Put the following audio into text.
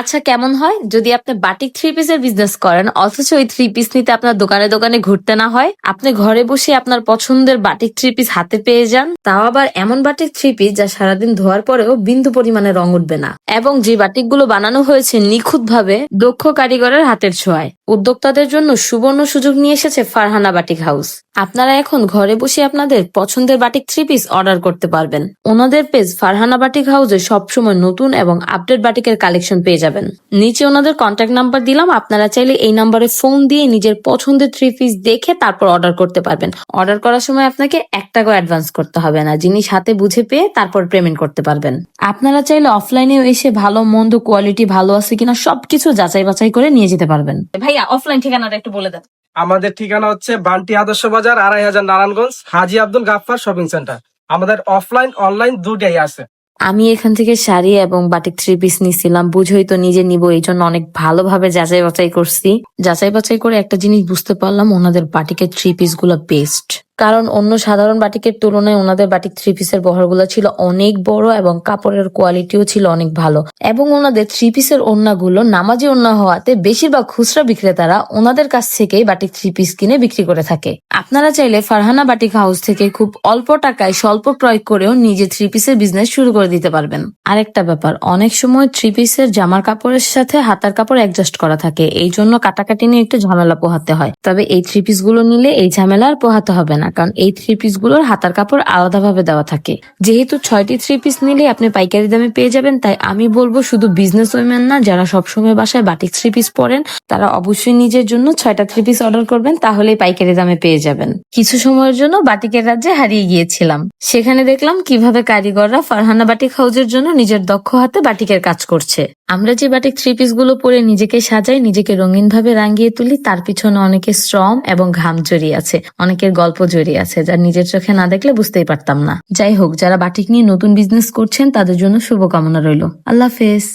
আচ্ছা কেমন হয়? যদি আপনি বাটিক থ্রি পিসের বিজনেস করেন, অথচ ওই থ্রি পিস নিতে আপনার দোকানে দোকানে ঘুরতে না হয়, আপনি ঘরে বসে আপনার পছন্দের বাটিক থ্রি পিস হাতে পেয়ে যান। তাও আবার এমন বাটিক থ্রি পিস যা সারাদিন ধোয়ার পরেও বিন্দু পরিমাণে রং উঠবে না। এবং যে বাটিকগুলো বানানো হয়েছে নিখুঁত ভাবে দক্ষ কারিগরের হাতের ছোঁয়ায়। উদ্যোক্তাদের জন্য সুবর্ণ সুযোগ নিয়ে এসেছে ফারহানা বাটিক হাউস। আপনারা এখন ঘরে বসে আপনাদের পছন্দের বাটিক থ্রি পিস অর্ডার করতে পারবেন। ওনাদের পেজ ফারহানা বাটিক হাউসে সবসময় নতুন এবং আপডেট বাটিকের কালেকশন পেয়ে যাবেন। নিচে ওনাদের কন্ট্যাক্ট নাম্বার দিলাম, আপনারা চাইলে এই নাম্বারে ফোন দিয়ে নিজের পছন্দের থ্রি পিস দেখে তারপর অর্ডার করতে পারবেন। অর্ডার করার সময় আপনাকে এক টাকাও অ্যাডভান্স করতে হবে না জিনিস হাতে বুঝে পেয়ে তারপর পেমেন্ট করতে পারবেন। আপনারা চাইলে অফলাইনেও এসে ভালো, মন্দ কোয়ালিটি ভালো আছে কিনা সবকিছু যাচাই বাছাই করে নিয়ে যেতে পারবেন। ভাইয়া অফলাইন ঠিকানাটা একটু বলে দেন। আমাদের ঠিকানা হচ্ছে বান্টি আদর্শ বাজার, আড়াই হাজার নারায়ণগঞ্জ, হাজি আব্দুল গাফফার শপিং সেন্টার। আমাদের অফলাইন অনলাইন দুটাই আছে। আমি এখান থেকে শাড়ি এবং বাটিক থ্রি পিস নিছিলাম। বুঝই তো নিজে নিব, এই জন্য অনেক ভালোভাবে যাচাই বাছাই করছি। যাচাই বাছাই করে একটা জিনিস বুঝতে পারলাম, ওনাদের বাটিকের থ্রি পিসগুলো বেস্ট কারণ অন্য সাধারণ বাটিকের তুলনায় ওনাদের বাটিক থ্রি পিসের বহরগুলো ছিল অনেক বড় এবং কাপড়ের কোয়ালিটিও ছিল অনেক ভালো। এবং ওনাদের থ্রি পিসের ওড়নাগুলো নামাজি ওড়না হওয়াতে বেশিরভাগ খুচরা বিক্রেতারা ওনাদের কাছ থেকেই বাটিক থ্রি পিস কিনে বিক্রি করে থাকে। আপনারা চাইলে ফারহানা বাটিক হাউস থেকে খুব অল্প টাকায় স্বল্প ক্রয় করেও নিজে থ্রি পিসের বিজনেস শুরু করে দিতে পারবেন। আরেকটা ব্যাপার, অনেক সময় থ্রি পিসের জামার কাপড়ের সাথে হাতার কাপড় অ্যাডজাস্ট করা থাকে, এই জন্য কাটাকাটি নিয়ে একটু ঝামেলা পোহাতে হয়। তবে এই থ্রি পিসগুলো নিলে এই ঝামেলা আর পোহাতে হবে না, কারণ এই থ্রি পিসগুলোর হাতার কাপড় আলাদাভাবে দেওয়া থাকে। যেহেতু ছয়টি থ্রি পিস নিলে আপনি পাইকারি দামে পেয়ে যাবেন, তাই আমি বলব শুধু বিজনেস ওয়েমেন না, যারা সবসময় বাসায় বাটিক থ্রি পিস পরেন, তারা অবশ্যই নিজের জন্য ছয়টা থ্রি পিস অর্ডার করবেন, তাহলেই পাইকারি দামে পেয়ে যাবেন। কিছু সময়ের জন্য বাটিকের রাজ্যে হারিয়ে গিয়েছিলাম। সেখানে দেখলাম কীভাবে কারিগররা ফারহানা বাটিক হাউজের জন্য নিজের দক্ষ হাতে বাটিকের কাজ করছে। আমরা যে বাটিক থ্রি পিসগুলো পরে নিজেকে সাজাই, নিজেকে রঙিন ভাবে রাঙিয়ে তুলি, তার পিছনে অনেকের শ্রম এবং ঘাম জড়িয়ে আছে, অনেকের গল্প জড়িয়ে আছে, যা নিজের চোখে না দেখলে বুঝতেই পারতাম না। যাই হোক, যারা বাটিক নিয়ে নতুন বিজনেস করছেন, তাদের জন্য শুভকামনা রইল। আল্লাহ হাফেজ।